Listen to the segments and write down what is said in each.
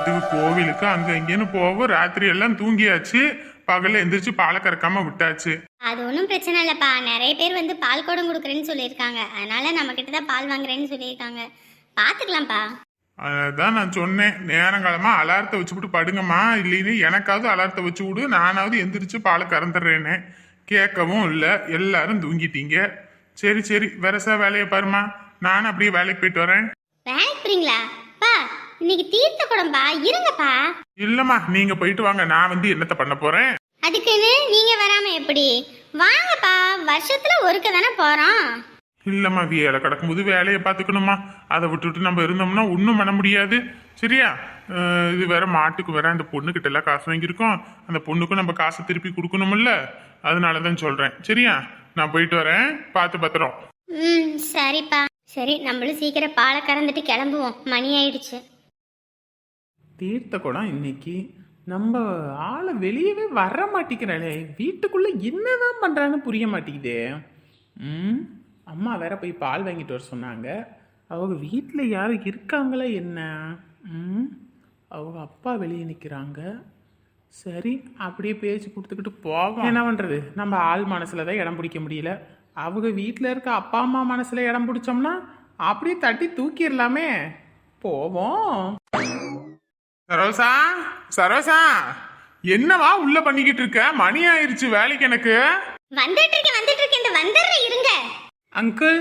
இதுக்கு கோவிலுக்கு அங்க இங்கேன்னு போவோம் ராத்திரி எல்லாம் தூங்கியாச்சு. பகல்ல எந்திரிச்சு பாலை கறக்காம விட்டாச்சு. அது ஒன்றும் பிரச்சனை இல்லைப்பா. நிறைய பேர் வந்து பால் குடம் கொடுக்குறேன்னு சொல்லியிருக்காங்க. அதனால நம்ம கிட்ட தான் பால் வாங்குறேன்னு சொல்லியிருக்காங்க. பார்த்துக்கலாம்ப்பா அதான் நான் சொன்னேன். நேரங்காலமா அலாரத்தை வச்சுவிட்டு படுங்கம்மா. இல்லைன்னு எனக்காவது அலாரத்தை வச்சு விடு. நானாவது எந்திரிச்சு பாலை கறந்துடுறேன்னு கேட்கவும் இல்லை. எல்லாரும் தூங்கிட்டீங்க. சரி சரி. வெரசா வேலையை பாருமா நானும் அப்படியே வேலைக்கு போயிட்டு வரேன். வேலைக்கு போறீங்களா? இன்னைக்கு தீர்த்த குடம்பா இருங்கப்பா. இல்லம்மா நீங்க போயிட்டு வாங்க. நான் வந்து என்னத்த பண்ண போறேன்? அதுக்குன்னு நீங்க வராம எப்படி? வாங்கப்பா வருஷத்துல ஒருக்க தானே போறோம். இல்லம்மா வேலை கிடக்கும்போது வேலையை பார்த்துக்கணுமா அதை விட்டுட்டு நம்ம இருந்தோம்னா ஒன்றும் பண்ண முடியாது. சரியா? அஹ் இது வேற மாட்டுக்கு வேற அந்த பொண்ணுக்கிட்ட எல்லாம் காசு வாங்கியிருக்கோம். அந்த பொண்ணுக்கும் நம்ம காசை திருப்பி கொடுக்கணும்ல. அதனால தான் சொல்றேன். சரியா? நான் போயிட்டு வரேன். பார்த்து பத்திரம். ம் சரிப்பா. சரி நம்மளும் சீக்கிரம் பாலை கறந்துட்டு கிளம்புவோம். மணி ஆயிடுச்சு. தீர்த்த குடம் இன்னைக்கு நம்ம ஆளை வெளியவே வர மாட்டேங்கிறாளே. வீட்டுக்குள்ள என்னதான் பண்றான்னு புரிய மாட்டேங்குதே. ம்? அம்மா வேற போய் பால் வாங்கிட்டு வர சொன்னாங்க. அவங்க வீட்டில் யாரும் இருக்காங்களா என்ன? ம்? அவங்க அப்பா வெளியே நிற்கிறாங்க சரி அப்படியே பேச்சு கொடுத்துக்கிட்டு போவோம். என்ன பண்ணுறது நம்ம ஆள் மனசில் தான் இடம் பிடிக்க முடியல. அவங்க வீட்டில் இருக்க அப்பா அம்மா மனசில் இடம் பிடிச்சோம்னா அப்படியே தட்டி தூக்கிடலாமே. போவோம். சரோசா சரோசா என்னவா உள்ள பண்ணிக்கிட்டு இருக்க? மணி ஆயிருச்சு வேலைக்கு எனக்கு. வந்துட்டு இருக்கேன் வந்துட்டு இருக்கேன். இந்த வந்துடுறேன் இருங்க. அங்கிள்.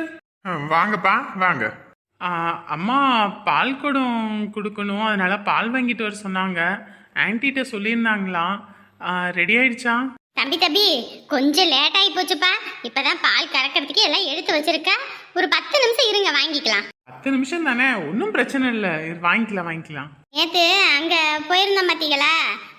வாங்கப்பா வாங்க. அம்மா பால் குடம் கொடுக்கணும். அதனால பால் வாங்கிட்டு வர சொன்னாங்க. ஆன்ட்டிகிட்ட சொல்லியிருந்தாங்களாம் ரெடி ஆயிடுச்சா தம்பி தம்பி கொஞ்சம் லேட் ஆகி போச்சுப்பா. இப்பதான் பால் கறக்கிறதுக்கு எல்லாம் எடுத்து வச்சிருக்கா. ஒரு பத்து நிமிஷம் இருங்க வாங்கிக்கலாம். பத்து நிமிஷம் தானே? ஒன்றும் பிரச்சனை இல்லை. வாங்கிக்கலாம் வாங்கிக்கலாம். நேத்து அங்க போயிருந்தோம் பார்த்தீங்களா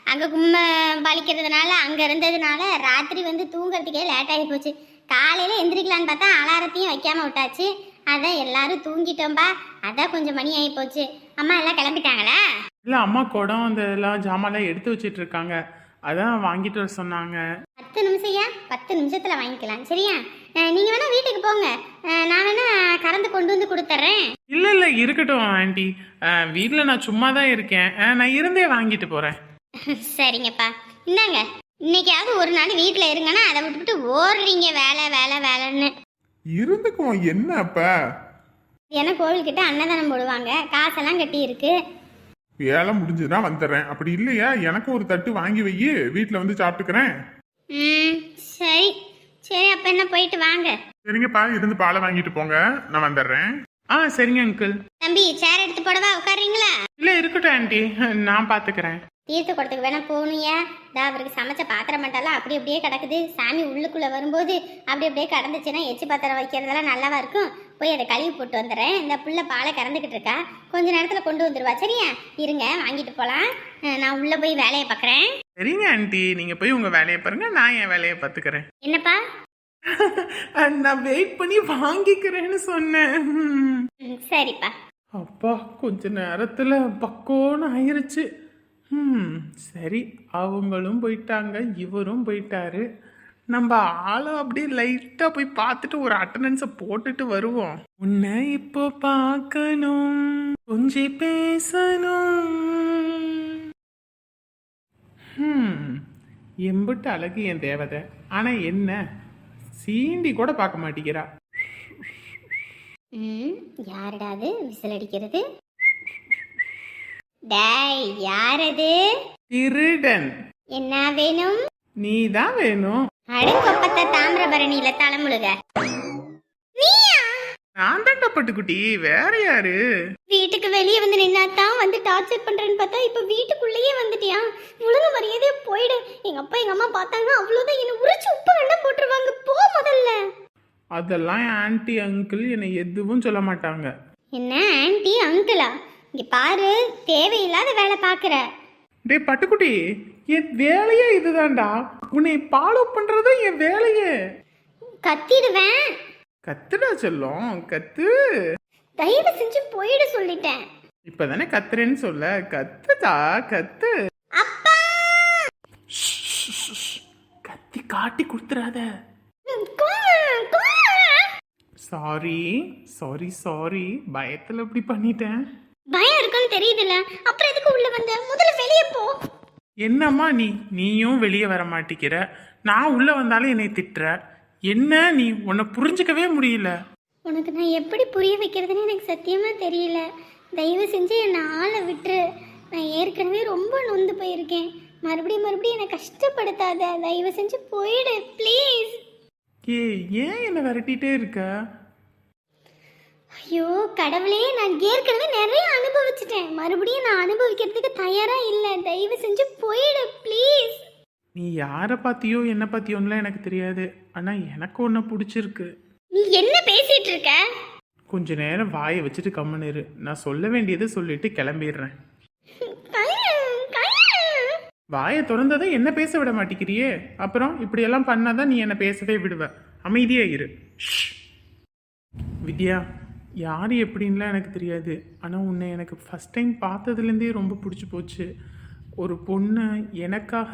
அங்க கும்ப வலிக்கிறதுனால அங்க இருந்ததுனால ராத்திரி வந்து தூங்குறதுக்கே லேட் ஆகி போச்சு. காலையில எந்திரிக்கலான்னு பார்த்தா அலாரத்தையும் வைக்காம விட்டாச்சு. அதான் எல்லாரும் தூங்கிட்டோம்பா. அதான் கொஞ்சம் மணி ஆகி போச்சு. அம்மா எல்லாம் கிளம்பிட்டாங்களா? இல்லை அம்மா குடம் அந்த எல்லாம் ஜாமான்லாம் எடுத்து வச்சிட்டு இருக்காங்க. அதான் வாங்கிட்டு வர சொன்னாங்க. பத்து நிமிஷம்யா? பத்து நிமிஷத்துல வாங்கிக்கலாம். சரியா? அஹ், நீங்க வேணா வீட்டுக்கு போங்க. அஹ், நான் வேணா கறந்து கொண்டு வந்து கொடுத்துட்றேன் இல்லை இல்லை இருக்கட்டும் ஆன்ட்டி வீட்டில் நான் சும்மா தான் இருக்கேன். ஆ, நான் இருந்தே வாங்கிட்டு போகிறேன் சரிங்கப்பா. இந்தாங்க. இன்னைக்காவது ஒரு நாள் வீட்டில் இருங்கன்னா அதை விட்டுவிட்டு ஓடுறீங்க. வேலை வேலை வேலைன்னு. இருந்துக்குவோம். என்ன அப்ப? ஏன்னா கோவில்கிட்ட அன்னதானம் போடுவாங்க. காசெல்லாம் கட்டி இருக்கு வேலை முடிஞ்சுதான் வந்துடுறேன். அப்படி இல்லையா? எனக்கும் ஒரு தட்டு வாங்கி வை. வீட்டில் வந்து சாப்பிட்டுக்கிறேன். ம். சரி. சரி அப்போ என்ன போயிட்டு வாங்க. சரிங்கப்பா இருந்து பாலை வாங்கிட்டு போங்க. நான் வந்துடுறேன். ஆ சரிங்க அங்கிள் தம்பி சேர் எடுத்து போடவா? உட்காருறீங்களா? இல்லை இருக்கட்டும் ஆன்ட்டி நான் பார்த்துக்கிறேன் தீர்த்த குடத்துக்கு வேணா போகணுயா இதா அவருக்கு சமைச்ச பாத்திரம் மட்டெல்லாம் அப்படி அப்படியே கிடக்குது. சாமி உள்ளுக்குள்ள வரும்போது அப்படி அப்படியே கடந்துச்சுன்னா எச்சி பாத்திரம் வைக்கிறதெல்லாம் நல்லாவா இருக்கும்? போய் அதை கழுவி போட்டு வந்துடுறேன். இந்த புள்ள பாலை கறந்துக்கிட்டு இருக்கா. கொஞ்ச நேரத்தில் கொண்டு வந்துருவா. சரியா? இருங்க வாங்கிட்டு போகலாம் நான் உள்ளே போய் வேலையை பார்க்குறேன். சரிங்க ஆன்ட்டி நீங்கள் போய் உங்கள் வேலையை பாருங்க. நான் என் வேலையை பார்த்துக்கிறேன். என்னப்பா? நான் வெயிட் பண்ணி வாங்கிக்கிறேன்னு சொன்னேன். சரிப்பா. அப்பா கொஞ்ச நேரத்தில் பக்கோன்னு ஆயிருச்சு. ம் சரி அவங்களும் போயிட்டாங்க இவரும் போயிட்டாரு. நம்ம ஆளை அப்படியே லைட்டாக போய் பார்த்துட்டு ஒரு அட்டண்டன்ஸை போட்டுட்டு வருவோம். உன்னை இப்போ பார்க்கணும் கொஞ்சம் பேசணும். எம்பிட்டு அழகு என் தேவதை. ஆனால் என்ன சீண்டி கூட பார்க்க மாட்டேங்கிறா. ம் விசில் அடிக்கிறது? டேய் யார் அது திருடன். என்ன வேணும்? நீ தான் வேணும் அடுங்கொப்பத்த தாமிரபரணியில தலைமுழுக. நீயா? நான் தான்டா பட்டுக்குட்டி வேற யாரு? வீட்டுக்கு வெளியே வந்து நின்னாதான் வந்து டார்ச்சர் பண்றேன்னு பார்த்தா இப்ப வீட்டுக்குள்ளேயே வந்துட்டியா? ஒழுங்கு மரியாதையா போயிடு. எங்க அப்பா எங்க அம்மா பார்த்தாங்க அவ்வளவுதான். என்ன உரிச்சு உப்பு கண்டா போட்டுருவாங்க. போ முதல்ல. அதெல்லாம் ஆன்ட்டி அங்கிள் என்னை எதுவும் சொல்ல மாட்டாங்க. என்ன ஆன்ட்டி அங்கிளா? இங்க பாரு தேவையில்லாத வேலை பாக்குற டேய் பட்டுக்குட்டி என் வேலையே இதுதான்டா. உன்னை ஃபாலோ பண்றதும் என் வேலையே. கத்திடுவேன். கத்துடா செல்லம் கத்து. தயவு செஞ்சு போயிட சொல்லிட்டேன். இப்பதானே கத்துறேன்னு சொல்ல. கத்துதா கத்து. அப்பா! கத்தி காட்டி கொடுத்துறாத. சாரி சாரி சாரி பயத்துல இப்படி பண்ணிட்டேன். பயம் இருக்குன்னு தெரியுதுல்ல. அப்புறம் எதுக்கு உள்ள வந்த? முதல்ல வெளியே போ. என்னம்மா நீ? நீயும் வெளியே வர மாட்டிக்கிற. நான் உள்ள வந்தாலும் என்னை திட்டுற. என்ன நீ? உன்னை புரிஞ்சுக்கவே முடியல. உனக்கு நான் எப்படி புரிய வைக்கிறதுன்னு எனக்கு சத்தியமா தெரியல. தயவு செஞ்சு என்னை ஆளை விட்டுரு. நான் ஏற்கனவே ரொம்ப நொந்து போயிருக்கேன். மறுபடியும் மறுபடியும் என்னை கஷ்டப்படுத்தாத. தயவு செஞ்சு போயிடு ப்ளீஸ் ஏ ஏன் என்னை விரட்டிட்டே இருக்க? கடவுளே நான் ஏற்கனவே நிறைய அனுபவிச்சிட்டேன். மறுபடியும் நான் அனுபவிக்கிறதுக்கு தயாரா இல்லை. தயவு செஞ்சு போயிடு ப்ளீஸ் நீ யாரை பற்றியோ என்ன பற்றியோன்னுலாம் எனக்கு தெரியாது. ஆனால் எனக்கு ஒன்று பிடிச்சிருக்கு. நீ என்ன பேசிட்டு இருக்க? கொஞ்ச நேரம் வாயை வச்சுட்டு கம்முன்னு இரு. நான் சொல்ல வேண்டியதை சொல்லிட்டு கிளம்பிடுறேன். வாயை திறந்ததை என்ன பேச விட மாட்டேங்கிறியே? அப்புறம் இப்படியெல்லாம் பண்ணாதான் நீ என்னை பேசவே விடுவ. அமைதியா இரு. ஷ். வித்யா யார் எப்படின்லாம் எனக்கு தெரியாது. ஆனால் உன்னை எனக்கு ஃபஸ்ட் டைம் பார்த்ததுலேருந்தே ரொம்ப பிடிச்சி போச்சு. ஒரு பொண்ணு எனக்காக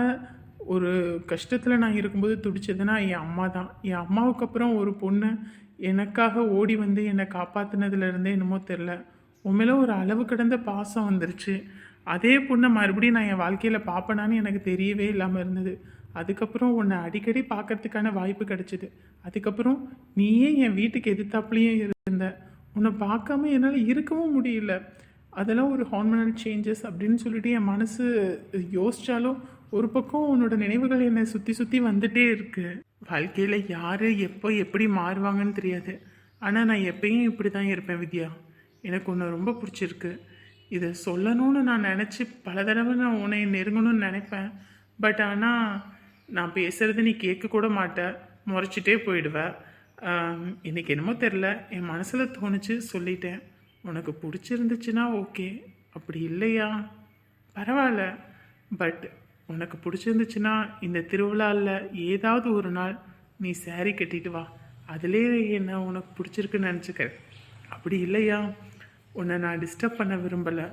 ஒரு கஷ்டத்தில் நான் இருக்கும்போது துடிச்சதுன்னா என் அம்மா தான். என் அம்மாவுக்கு அப்புறம் ஒரு பொண்ணு எனக்காக ஓடி வந்து என்னை காப்பாற்றினதுலேருந்தே என்னமோ தெரில உண்மையில ஒரு அளவு கடந்த பாசம் வந்துருச்சு. அதே பொண்ணை மறுபடியும் நான் என் வாழ்க்கையில் பார்ப்பேனான்னு எனக்கு தெரியவே இல்லாமல் இருந்தது. அதுக்கப்புறம் உன்னை அடிக்கடி பார்க்கறதுக்கான வாய்ப்பு கிடச்சிது. அதுக்கப்புறம் நீயே என் வீட்டுக்கு எதிர்த்தாப்புலேயும் இருந்த உன்னை பார்க்காம என்னால் இருக்கவும் முடியல. அதெல்லாம் ஒரு ஹார்மோனல் சேஞ்சஸ் அப்படின்னு சொல்லிட்டு என் மனசு யோசித்தாலும் ஒரு பக்கம் உன்னோட நினைவுகள் என்னை சுற்றி சுற்றி வந்துட்டே இருக்குது வாழ்க்கையில் யார் எப்போ எப்படி மாறுவாங்கன்னு தெரியாது. ஆனால் நான் எப்பயும் இப்படி தான் இருப்பேன் வித்யா. எனக்கு ஒன்று ரொம்ப பிடிச்சிருக்கு. இதை சொல்லணும்னு நான் நினச்சி பல தடவை நான் உன்னை நெருங்கணும்னு நினைப்பேன். பட் ஆனால் நான் பேசுகிறது நீ கேட்க கூட மாட்ட. முறைச்சிட்டே போயிடுவேன் இன்றைக்கி என்னமோ தெரில என் மனசில் தோணுச்சு சொல்லிட்டேன். உனக்கு பிடிச்சிருந்துச்சுன்னா ஓகே. அப்படி இல்லையா? பரவாயில்ல. பட் உனக்கு பிடிச்சிருந்துச்சுன்னா இந்த திருவிழாவில் ஏதாவது ஒரு நாள் நீ சேரீ கட்டிட்டு வா. அதிலே என்ன உனக்கு பிடிச்சிருக்குன்னு நினச்சிக்க. அப்படி இல்லையா? உன்னை நான் டிஸ்டர்ப் பண்ண விரும்பலை.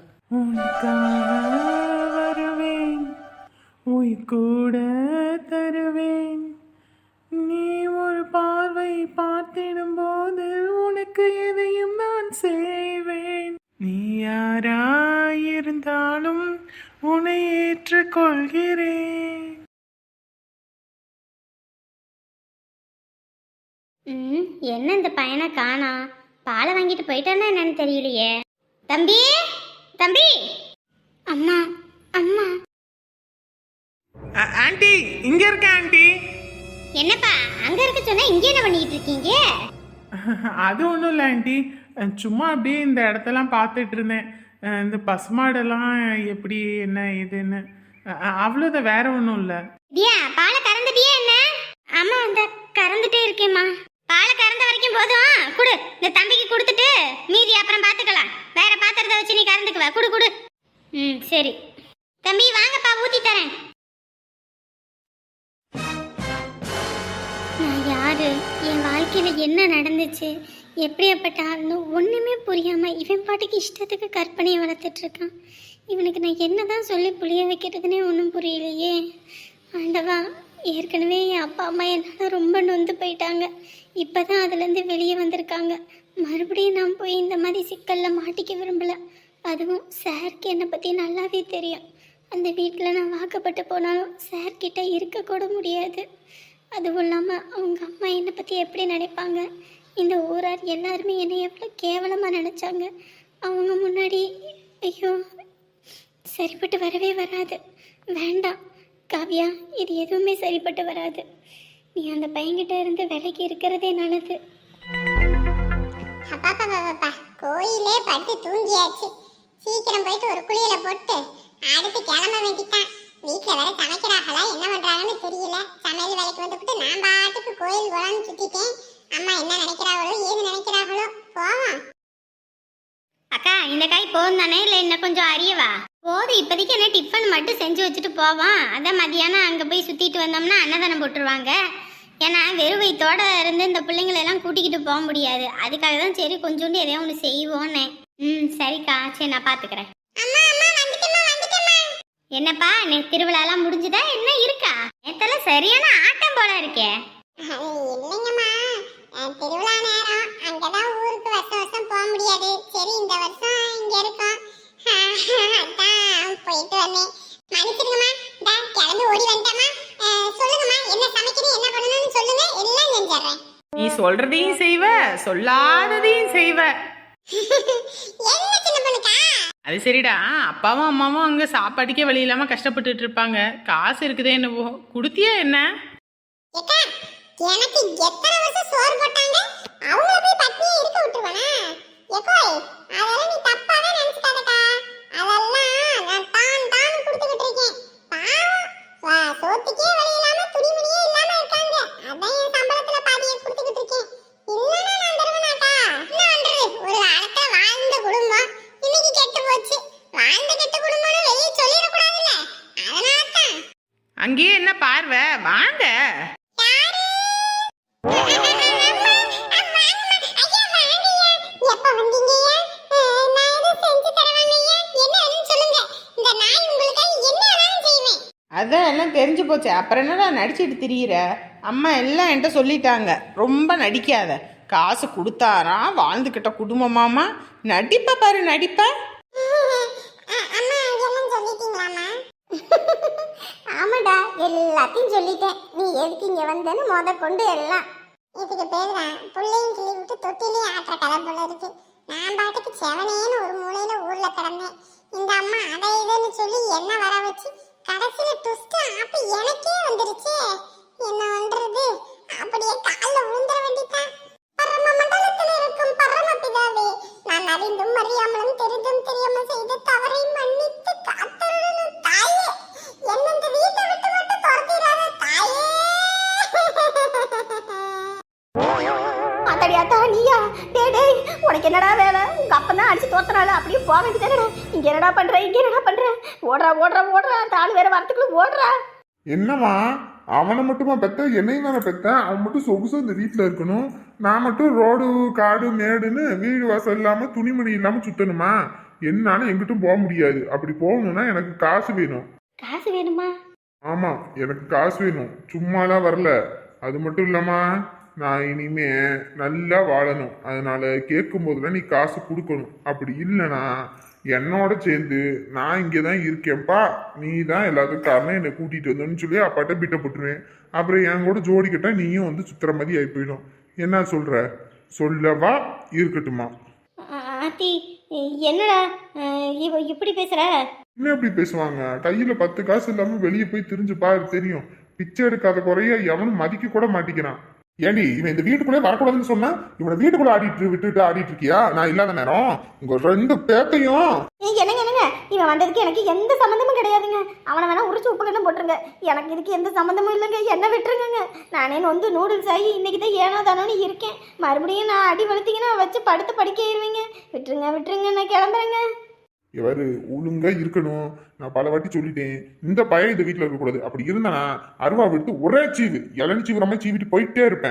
வருவேன். உயிர் கூட தருவேன். போது உனக்கு எதையும் நான் செய்வேன். நீ யாராயிருந்தாலும் உன்னை ஏற்றுக்கொள்கிறேன். ம் என்ன இந்த பையனை காணா? பாலை வாங்கிட்டு போயிட்டானா என்னன்னு தெரியலையே. தம்பி தம்பி! அம்மா அம்மா! ஆண்டி இங்க இருக்க ஆண்டி. என்னப்பா அங்க இருக்க சொன்னா இங்க என்ன பண்ணிட்டு இருக்கீங்க? அது ஒன்றும் இல்லை ஆண்டி. சும்மா அப்படியே இந்த இடத்தெல்லாம் பார்த்துட்டு இருந்தேன். இந்த பசுமாடெல்லாம் எப்படி என்ன இதுன்னு அவ்வளோதான் வேற ஒன்றும் இல்லை. தியா பாலை கறந்துட்டியா என்ன? ஆமா அந்த கறந்துட்டே இருக்கேம்மா. பாலை கறந்த வரைக்கும் போதும். குடு இந்த தம்பிக்கு கொடுத்துட்டு மீதி அப்புறம் பார்த்துக்கலாம். வேற பாத்திரத்தை வச்சு நீ கறந்துக்குவ. குடு குடு. ம் சரி. தம்பி வாங்கப்பா ஊத்தி தரேன். பாரு என் வாழ்க்கையில் என்ன நடந்துச்சு? எப்படியாப்பட்ட ஆள்னு ஒன்றுமே புரியாமல் இவன் பாட்டுக்கு இஷ்டத்துக்கு கற்பனையை வளர்த்துட்ருக்கான் இவனுக்கு நான் என்ன தான் சொல்லி புளிய வைக்கிறதுனே ஒன்றும் புரியலையே. ஆண்டவா ஏற்கனவே என் அப்பா அம்மா என்னால் ரொம்ப நொந்து போயிட்டாங்க. இப்போ தான் அதுலேருந்து வெளியே வந்திருக்காங்க. மறுபடியும் நான் போய் இந்த மாதிரி சிக்கலில் மாட்டிக்க விரும்பல. அதுவும் சாருக்கு என்னை பற்றி நல்லாவே தெரியும். அந்த வீட்டில் நான் வாக்கப்பட்டு போனாலும் சார்கிட்ட இருக்கக்கூட முடியாது. அதுவும் இல்லாமல் அவங்க அம்மா என்னை பற்றி எப்படி நினைப்பாங்க? இந்த ஊரார் எல்லாருமே என்னை எவ்வளோ கேவலமாக நினச்சாங்க? அவங்க முன்னாடி ஐயோ சரிப்பட்டு வரவே வராது. வேண்டாம் காவ்யா இது எதுவுமே சரிப்பட்டு வராது. நீ அந்த பையன்கிட்ட இருந்து விலைக்கு இருக்கிறதே நல்லது. கோயிலே பட்டு தூங்கியாச்சு. சீக்கிரம் போயிட்டு ஒரு குளியல போட்டு அடுத்து கிளம்ப வேண்டித்தான் வீட்டுல வேற சமைக்கிறாங்களா? என்ன பண்றாங்கன்னு தெரியல. சமையல் வேலைக்கு வந்துட்டு நான் பாட்டுக்கு கோயில் குளம்னு சுத்திட்டேன். அம்மா என்ன நினைக்கிறாங்களோ ஏது நினைக்கிறாங்களோ போவோம். அக்கா இந்த காய் போதும் தானே? இல்லை இன்னும் கொஞ்சம் அறியவா போதும் இப்போதைக்கு என்ன டிஃபன் மட்டும் செஞ்சு வச்சுட்டு போவோம். அதான் மதியானம் அங்கே போய் சுற்றிட்டு வந்தோம்னா அன்னதானம் போட்டுருவாங்க. ஏன்னா வெறும் வயித்தோட இருந்து இந்த பிள்ளைங்களை எல்லாம் கூட்டிக்கிட்டு போக முடியாது. அதுக்காக தான் சரி கொஞ்சோண்டு எதையோ ஒன்று செய்வோன்னே. ம் சரிக்கா. சரி நான் பார்த்துக்கிறேன் அம்மா அம்மா வந்துட்டேம்மா வந்துட்டேம்மா என்னப்பா நேற்று திருவிழாலாம் முடிஞ்சுதா? என்ன இருக்கா? நேத்தெல்லாம் சரியான ஆட்டம் போல இருக்கே. இல்லைங்கம்மா. திருவிழா நேரம். அங்கதான் ஊருக்கு வருஷம் வருஷம் போக முடியாது. சரி இந்த வருஷம் இங்க இருக்கோம். அதான் போயிட்டு வந்தேன். மன்னிச்சிருங்கம்மா இந்தா கிளம்பி ஓடி வந்துட்டேம்மா. சொல்லுங்கம்மா என்ன சமைக்கணும் என்ன பண்ணணும்னு சொல்லுங்க. எல்லாம் செஞ்சிடுறேன் நீ சொல்றதையும் செய்வ சொல்லாததையும் செய்வ. பொண்ணுக்கா அது சரிடா. அப்பாவும் அம்மாவும் அங்க சாப்பாட்டுக்கே வழி இல்லாம கஷ்டப்பட்டுட்டு இருப்பாங்க. காசு இருக்குதே என்னவோ. குடுத்தியா என்ன? எனக்கு எத்தனை வருஷம் சோறு போட்டாங்க? அவங்கள போய் பட்டினியே இருக்க விட்டுருவானா? தெரிஞ்சு போச்சு. அப்புறம் என்னடா நடிச்சிட்டு திரியிற? அம்மா எல்லாம் என்கிட்ட சொல்லிட்டாங்க. ரொம்ப நடிக்காத. காசு கொடுத்தாராம் வாழ்ந்துக்கிட்ட குடும்பமாமா? நடிப்ப பாரு நடிப்ப. ஆமாடா எல்லாத்தையும் சொல்லிட்டேன். நீ எதுக்கு இங்க வந்தேன்னு முத கொண்டு எல்லாம். இதுக்கு பேர் பிள்ளையும் கிளி விட்டு தொட்டிலையும் ஆட்டுற கதை போல இருக்கு. நான் பாட்டுக்கு செவனேன்னு ஒரு மூலையில ஊர்ல கிடந்தேன். இந்த அம்மா அதை இதுன்னு சொல்லி என்ன வர வச்சு கடைசியில ட்விஸ்ட் ஆப்பு எனக்கே வந்துருச்சு. என்ன பண்றது? அப்படியே கால்ல விழுந்துற வேண்டியதான் பரம மண்டலத்தில் இருக்கும் பரம பிதாவே நான் அறிந்தும் அறியாமலும் தெரிந்தும் தெரியாமல் செய்த தவறை மன்னித்து காத்தருளும் தாயே. என்ன இந்த வீட்டை விட்டு மட்டும் துரத்திடாத தாயே. அத்தடி அத்தா நீயா? டே டேய் உனக்கு என்னடா வேலை? உங்க அப்பா தான் அடிச்சு தோத்தனால அப்படியே போக வேண்டியதானடா இங்க என்னடா பண்ற? இங்க என்னடா பண்ற? ஓடுறா ஓடுறா ஓடுறா. ஆள் வேற வரத்துக்குள்ள ஓடுறா. என்னம்மா? அவனை மட்டுமா பெத்த? என்னையும் தானே பெத்த? அவன் மட்டும் சொகுசு இந்த வீட்டில் இருக்கணும். நான் மட்டும் ரோடு காடு மேடுன்னு வீடு வாசல் இல்லாம துணிமணி இல்லாம சுத்தணுமா? என்னால எங்கிட்டும் போக முடியாது. அப்படி போகணும்னா எனக்கு காசு வேணும். காசு வேணுமா? ஆமா எனக்கு காசு வேணும். சும்மாலாம் வரல. அது மட்டும் இல்லாம நான் இனிமே நல்லா வாழணும். அதனால கேட்கும் போதெல்லாம் நீ காசு கொடுக்கணும். அப்படி இல்லைனா என்னோட சேர்ந்து நான் இங்கே தான் இருக்கேன்ப்பா. நீ தான் எல்லாத்துக்கும் காரணம் என்னை கூட்டிட்டு வந்தோன்னு சொல்லி அப்பாட்ட பிட்ட போட்டுருவேன். அப்புறம் என் கூட ஜோடிக்கிட்டா நீயும் வந்து சுத்துற மாதிரி ஆகி போயிடும். என்ன சொல்ற? சொல்லவா? இருக்கட்டுமா. ஆத்தி என்னடா இவ இப்படி பேசுற? என்ன இப்படி பேசுவாங்க? கையில பத்து காசு இல்லாம வெளியே போய் திரிஞ்சு பாரு தெரியும். பிச்சை எடுக்காத குறைய எவனும் மதிக்க கூட மாட்டிக்கிறான். ஏண்டி இவன் இந்த வீட்டுக்குள்ளே வரக்கூடாதுன்னு சொன்னா இவனை வீட்டுக்குள்ள ஆடிட்டு விட்டுட்டு ஆடிட்டு இருக்கியா? நான் இல்லாத நேரம் உங்க ரெண்டு பேத்தையும். நீ என்னங்க என்னங்க? இவன் வந்ததுக்கு எனக்கு எந்த சம்மந்தமும் கிடையாதுங்க. அவனை வேணா உரிச்சு உப்பு கண்ணு போட்டுருங்க. எனக்கு இதுக்கு எந்த சம்மந்தமும் இல்லைங்க. என்ன விட்டுருங்க நானே வந்து நூடுல்ஸ் ஆகி இன்னைக்கு தான் ஏனோ தானோன்னு இருக்கேன். மறுபடியும் நான் அடி வளர்த்தீங்கன்னா வச்சு படுத்து படிக்க ஏறுவீங்க விட்டுருங்க விட்டுருங்க நான் கிளம்புறேங்க. இவர் ஒழுங்கா இருக்கணும். நான் பல வாட்டி சொல்லிட்டேன். இந்த பையன் இந்த வீட்டில் இருக்கக்கூடாது. அப்படி இருந்தா அருவா விட்டு ஒரே சீவு இளநி சீவுற மாதிரி சீவிட்டு போயிட்டே இருப்பேன்.